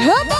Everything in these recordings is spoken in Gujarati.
Hoppa!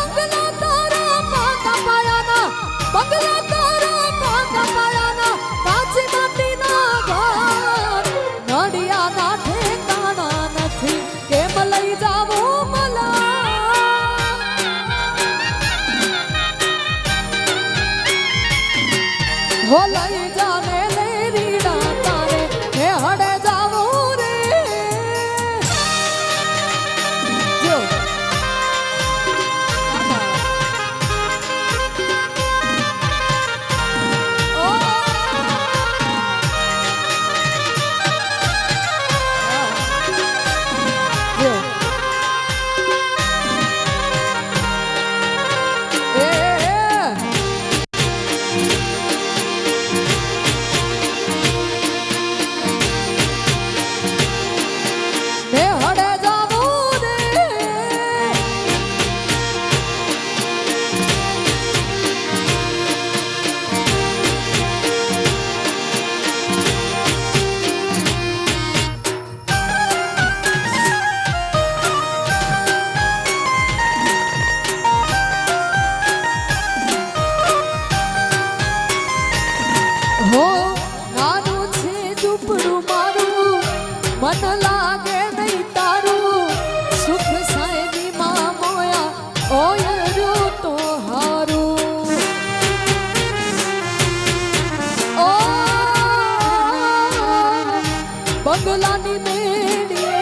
લાની મેડીએ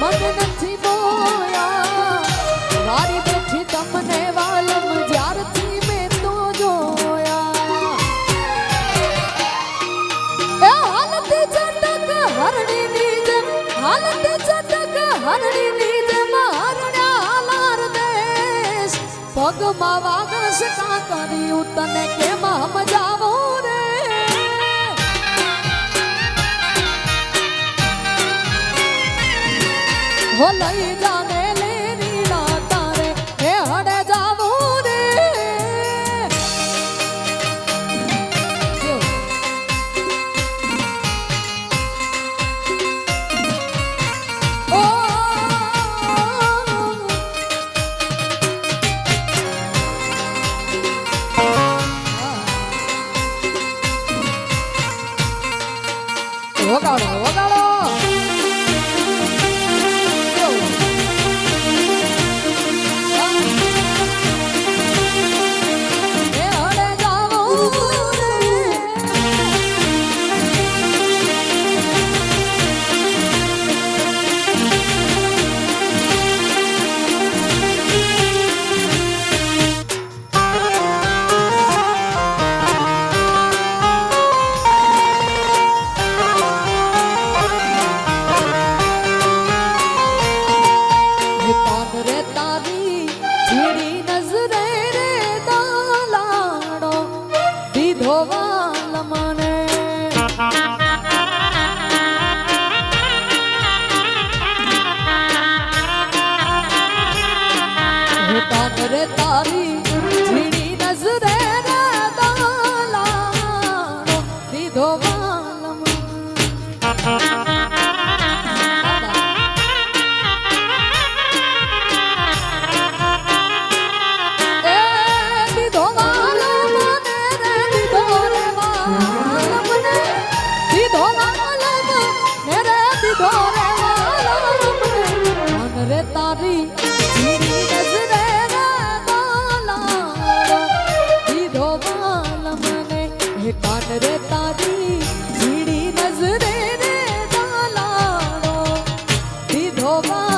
મન નથી બોયા વારી બેઠી તમને વાલમ જ્યારથી મેં તો જોયા. એ હાલત ચટક હરણીની જેમ, હાલત ચટક હરણીની જેમ હરણા હાલાર દેશ. પગમાં વાગસ કાં કર્યું તને કેમ સમજાવો হলাই যা tare over.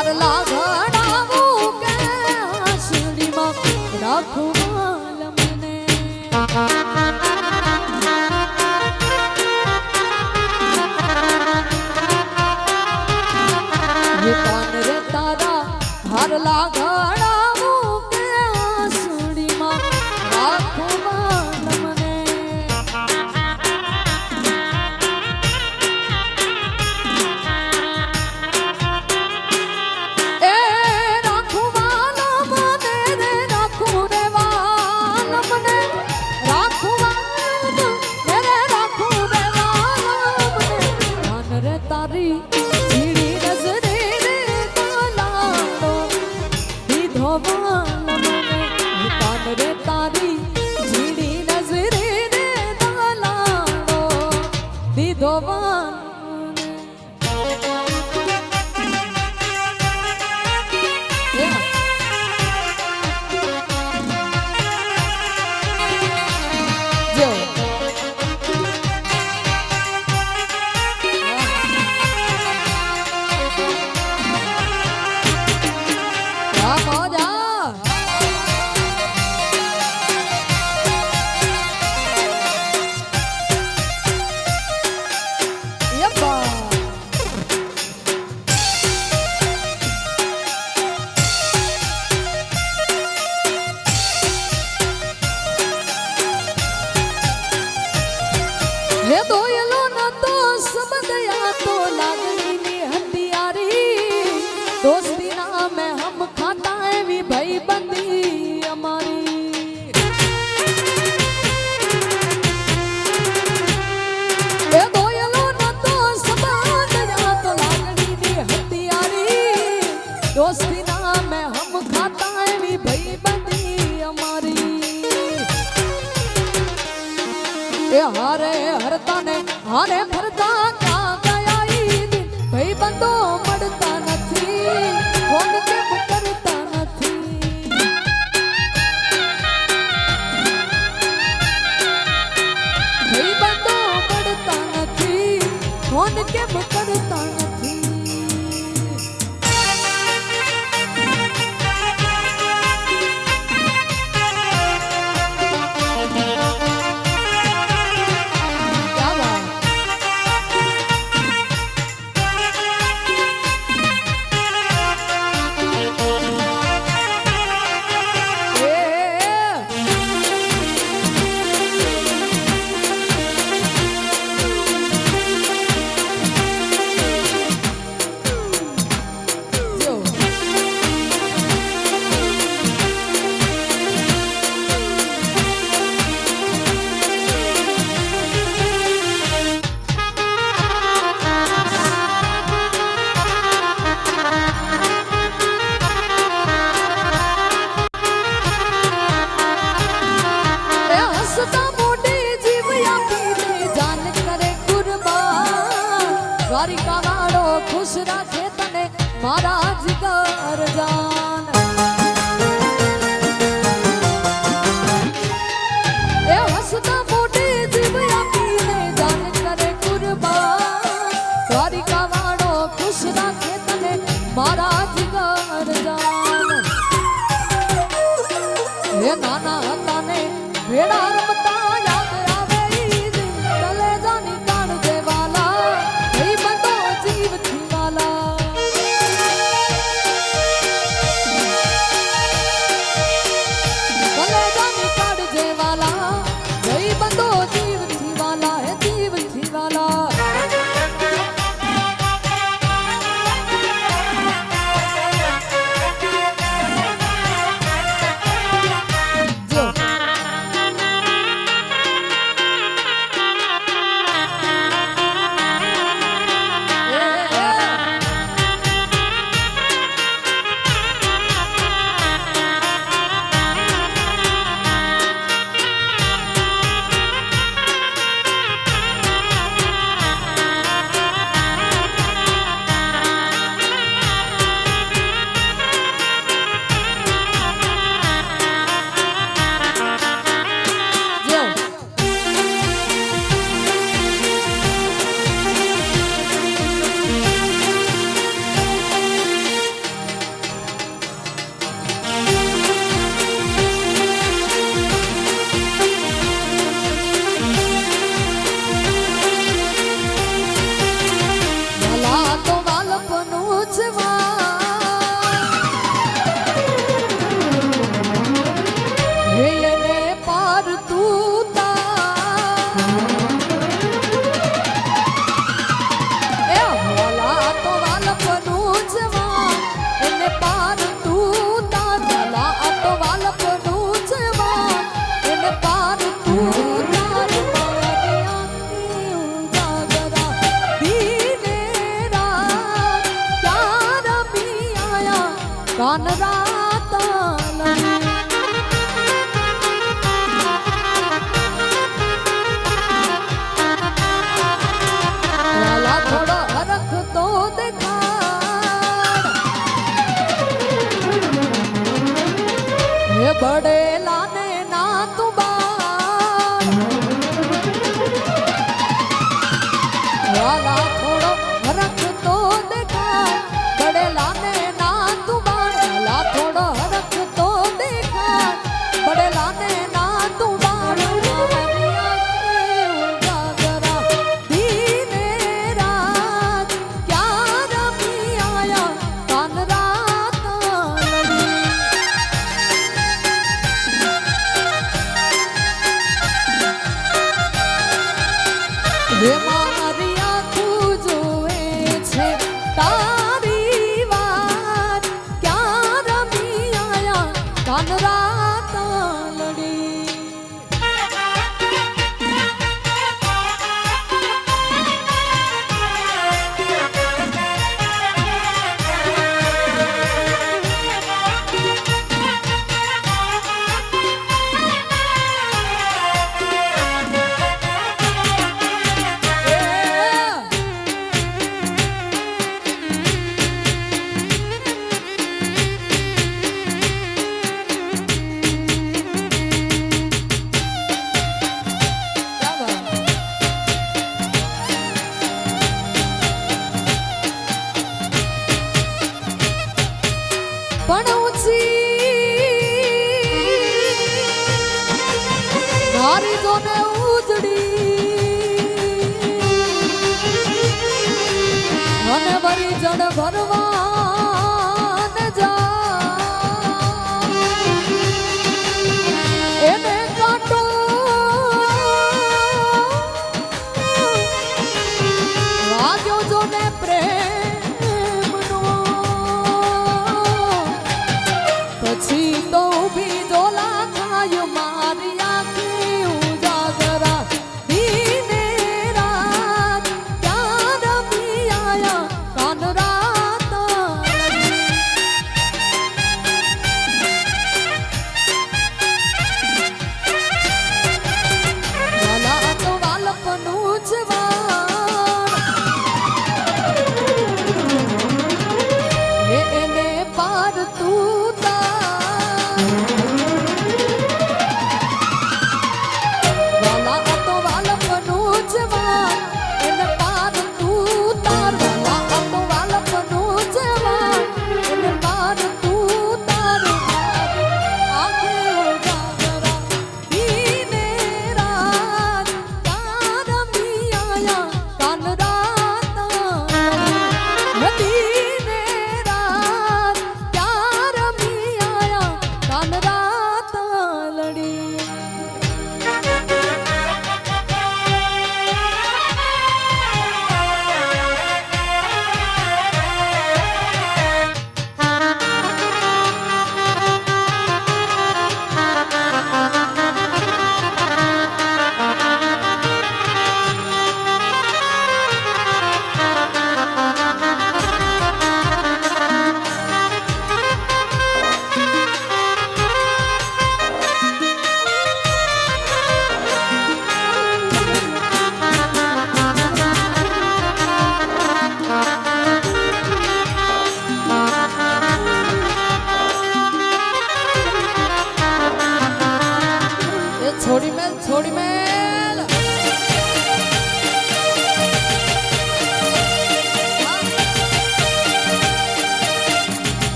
હરલા ઘડાવું કે આસડીમાં રાખું મને love. દ્વારિકા વાળો ખુશ રાખે તને મારા જીગર જાન.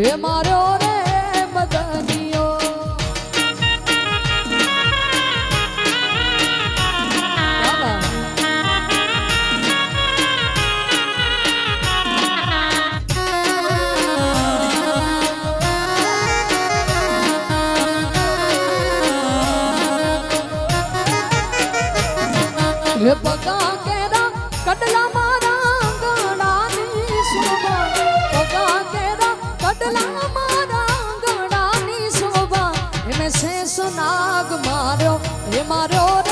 હે માર્યો શેષ નાગ માર્યો હે માર્યો